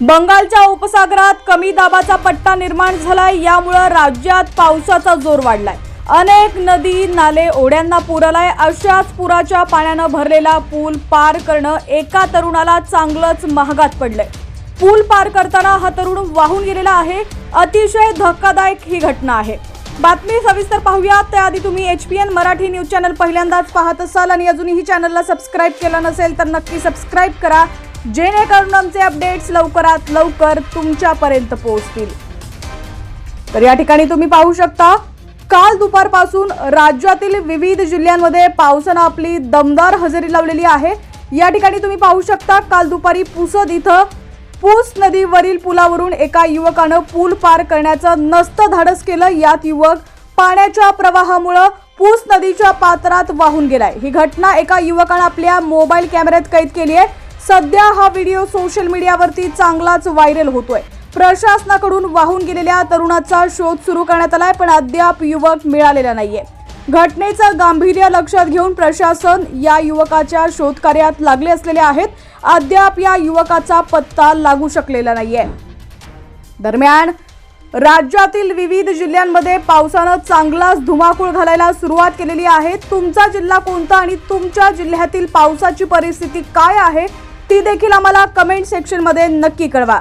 बंगालच्या उपसागरात कमी दाबाचा पट्टा निर्माण झालाय यामुळं राज्यात पावसाचा जोर वाढलाय. अनेक नदी नाले ओढ्यांना पूर आलाय. अशाच पुराच्या पाण्यानं भरलेला पूल पार करणं एका तरुणाला चांगलंच महागात पडलंय. पूल पार करताना हा तरुण वाहून गेलेला आहे. अतिशय धक्कादायक ही घटना आहे. बातमी सविस्तर पाहूया त्याआधी तुम्ही H P N Marathi news channel पहिल्यांदाच पाहत असाल आणि अजूनही चॅनलला सबस्क्राईब केलं नसेल तर नक्की सबस्क्राईब करा. जेणेकरून आमचे अपडेट्स लवकरात लवकर तुमच्यापर्यंत पोहोचतील. तर या ठिकाणी तुम्ही पाहू शकता काल दुपारपासून राज्यातील विविध जिल्ह्यांमध्ये पावसानं आपली दमदार हजेरी लावलेली आहे. या ठिकाणी तुम्ही पाहू शकता काल दुपारी पुसद इथं पूस नदीवरील पुलावरून एका युवकानं पूल पार करण्याचं नसतं धाडस केलं. यात युवक पाण्याच्या प्रवाहामुळं पूस नदीच्या पात्रात वाहून गेलाय. ही घटना एका युवकानं आपल्या मोबाईल कॅमेऱ्यात कैद केली आहे. सध्या हा व्हिडिओ सोशल मीडियावरती चांगलाच व्हायरल होतोय. प्रशासनाकडून वाहून गेलेल्या तरुणाचा शोध सुरू करण्यात आलाय पण अद्याप युवक मिळालेला नाहीये. घटनेचं गांभीर्य लक्षात घेऊन प्रशासन या युवकाच्या शोधकार्यात लागले असलेले आहेत. अद्याप या युवकाचा पत्ता लागू शकलेला नाहीये. दरम्यान राज्यातील विविध जिल्ह्यांमध्ये पावसानं चांगलाच धुमाकूळ घालायला सुरुवात केलेली आहे. तुमचा जिल्हा कोणता आणि तुमच्या जिल्ह्यातील पावसाची परिस्थिती काय आहे? ती देखील आम्हाला कमेंट सेक्शनमध्ये नक्की कळवा.